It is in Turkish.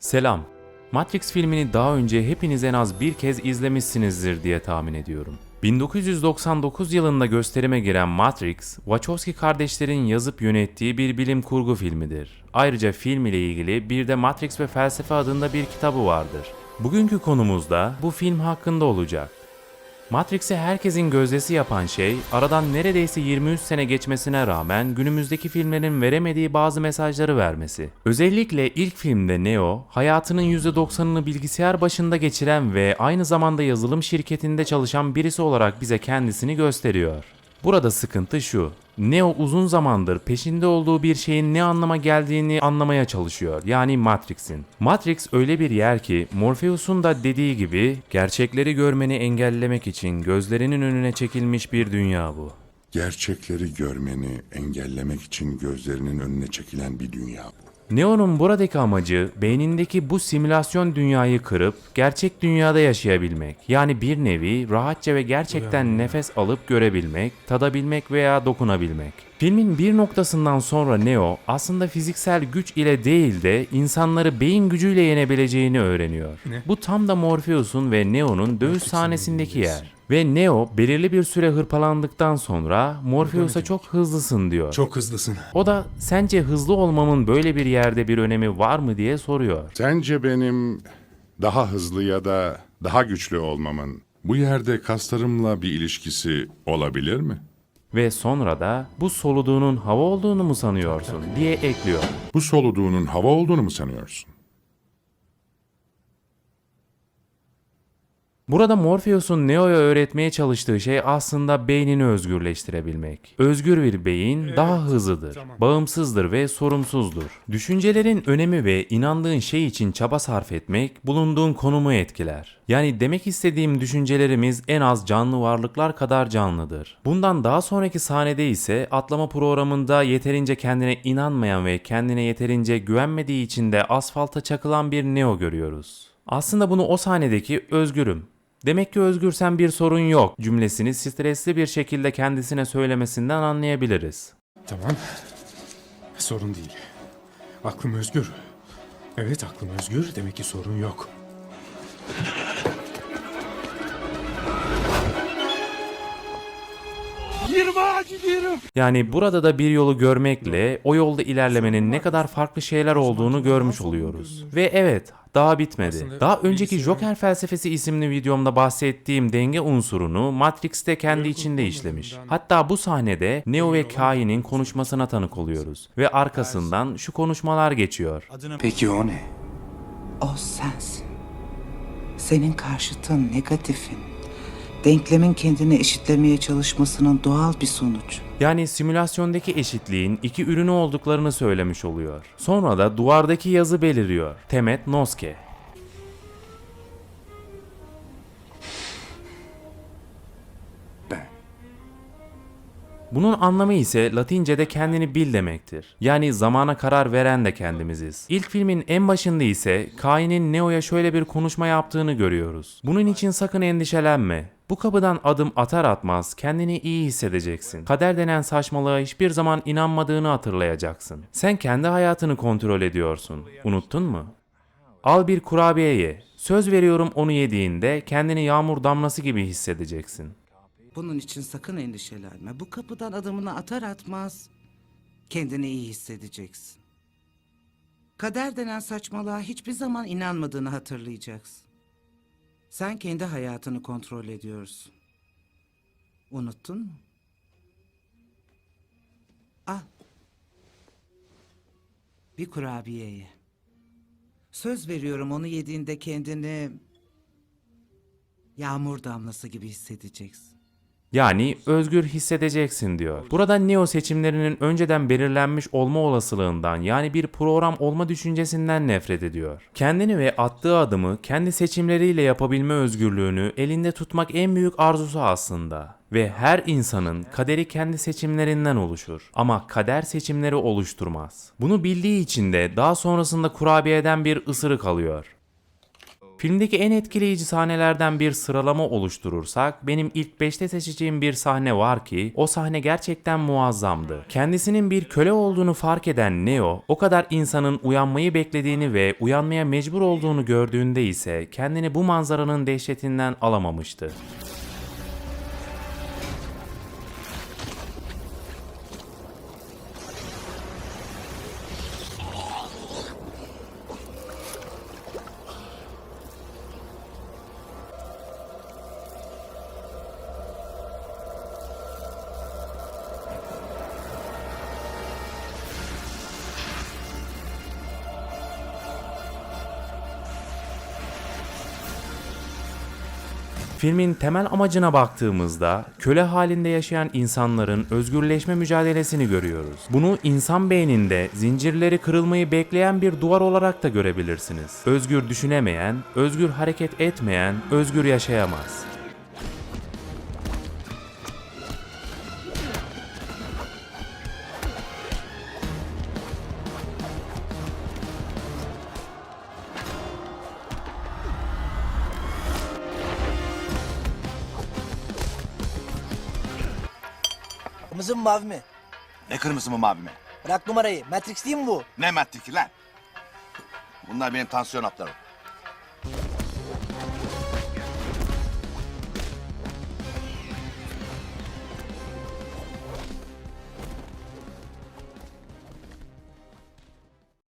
Selam. Matrix filmini daha önce hepiniz en az bir kez izlemişsinizdir diye tahmin ediyorum. 1999 yılında gösterime giren Matrix, Wachowski kardeşlerin yazıp yönettiği bir bilim kurgu filmidir. Ayrıca film ile ilgili bir de Matrix ve Felsefe adında bir kitabı vardır. Bugünkü konumuz da bu film hakkında olacak. Matrix'i herkesin gözdesi yapan şey, aradan neredeyse 23 sene geçmesine rağmen günümüzdeki filmlerin veremediği bazı mesajları vermesi. Özellikle ilk filmde Neo, hayatının %90'ını bilgisayar başında geçiren ve aynı zamanda yazılım şirketinde çalışan birisi olarak bize kendisini gösteriyor. Burada sıkıntı şu. Neo uzun zamandır peşinde olduğu bir şeyin ne anlama geldiğini anlamaya çalışıyor. Yani Matrix'in. Matrix öyle bir yer ki Morpheus'un da dediği gibi gerçekleri görmeni engellemek için gözlerinin önüne çekilmiş bir dünya bu. Gerçekleri görmeni engellemek için gözlerinin önüne çekilen bir dünya bu. Neo'nun buradaki amacı beynindeki bu simülasyon dünyayı kırıp gerçek dünyada yaşayabilmek. Yani bir nevi rahatça ve gerçekten nefes alıp görebilmek, tadabilmek veya dokunabilmek. Filmin bir noktasından sonra Neo aslında fiziksel güç ile değil de insanları beyin gücüyle yenebileceğini öğreniyor. Bu tam da Morpheus'un ve Neo'nun dövüş sahnesindeki yer. Ve Neo belirli bir süre hırpalandıktan sonra Morpheus'a çok hızlısın diyor. Çok hızlısın. O da sence hızlı olmamın böyle bir yerde bir önemi var mı diye soruyor. Sence benim daha hızlı ya da daha güçlü olmamın bu yerde kaslarımla bir ilişkisi olabilir mi? Ve sonra da bu soluduğunun hava olduğunu mu sanıyorsun diye ekliyor. Bu soluduğunun hava olduğunu mu sanıyorsun? Burada Morpheus'un Neo'ya öğretmeye çalıştığı şey aslında beynini özgürleştirebilmek. Özgür bir beyin daha hızlıdır, bağımsızdır ve sorumsuzdur. Düşüncelerin önemi ve inandığın şey için çaba sarf etmek bulunduğun konumu etkiler. Yani demek istediğim düşüncelerimiz en az canlı varlıklar kadar canlıdır. Bundan daha sonraki sahnede ise atlama programında yeterince kendine inanmayan ve kendine yeterince güvenmediği için de asfalta çakılan bir Neo görüyoruz. Aslında bunu o sahnedeki özgürüm. Demek ki özgürsen bir sorun yok cümlesini stresli bir şekilde kendisine söylemesinden anlayabiliriz. Tamam. Sorun değil. Aklım özgür. Evet aklım özgür. Demek ki sorun yok. Yani burada da bir yolu görmekle o yolda ilerlemenin ne kadar farklı şeyler olduğunu görmüş oluyoruz. Ve evet daha bitmedi. Daha önceki Joker felsefesi isimli videomda bahsettiğim denge unsurunu Matrix'te kendi içinde işlemiş. Hatta bu sahnede Neo ve Kain'in konuşmasına tanık oluyoruz. Ve arkasından şu konuşmalar geçiyor. Peki o ne? O sensin. Senin karşıtın negatifin. Denklemin kendini eşitlemeye çalışmasının doğal bir sonucu. Yani simülasyondaki eşitliğin iki ürünü olduklarını söylemiş oluyor. Sonra da duvardaki yazı beliriyor. Temet Noske. Ben. Bunun anlamı ise Latince'de kendini bil demektir. Yani zamana karar veren de kendimiziz. İlk filmin en başında ise Kain'in Neo'ya şöyle bir konuşma yaptığını görüyoruz. Bunun için sakın endişelenme. Bu kapıdan adım atar atmaz kendini iyi hissedeceksin. Kader denen saçmalığa hiçbir zaman inanmadığını hatırlayacaksın. Sen kendi hayatını kontrol ediyorsun. Unuttun mu? Al bir kurabiye ye. Söz veriyorum onu yediğinde kendini yağmur damlası gibi hissedeceksin. Bunun için sakın endişelenme. Bu kapıdan adımını atar atmaz kendini iyi hissedeceksin. Kader denen saçmalığa hiçbir zaman inanmadığını hatırlayacaksın. Sen kendi hayatını kontrol ediyorsun. Unuttun mu? Al. Bir kurabiye ye. Söz veriyorum onu yediğinde kendini yağmur damlası gibi hissedeceksin. Yani özgür hissedeceksin diyor. Burada Neo seçimlerinin önceden belirlenmiş olma olasılığından yani bir program olma düşüncesinden nefret ediyor. Kendini ve attığı adımı kendi seçimleriyle yapabilme özgürlüğünü elinde tutmak en büyük arzusu aslında. Ve her insanın kaderi kendi seçimlerinden oluşur. Ama kader seçimleri oluşturmaz. Bunu bildiği için de daha sonrasında kurabiyeden bir ısırık alıyor. Filmdeki en etkileyici sahnelerden bir sıralama oluşturursak benim ilk 5'te seçeceğim bir sahne var ki o sahne gerçekten muazzamdı. Kendisinin bir köle olduğunu fark eden Neo o kadar insanın uyanmayı beklediğini ve uyanmaya mecbur olduğunu gördüğünde ise kendini bu manzaranın dehşetinden alamamıştı. Filmin temel amacına baktığımızda köle halinde yaşayan insanların özgürleşme mücadelesini görüyoruz. Bunu insan beyninde zincirleri kırılmayı bekleyen bir duvar olarak da görebilirsiniz. Özgür düşünemeyen, özgür hareket etmeyen, özgür yaşayamaz. Kırmızı mı mavi mi? Ne kırmızı mı mavi mi? Bırak numarayı. Matrix değil mi bu? Ne matriki lan? Bunlar benim tansiyon haplarım.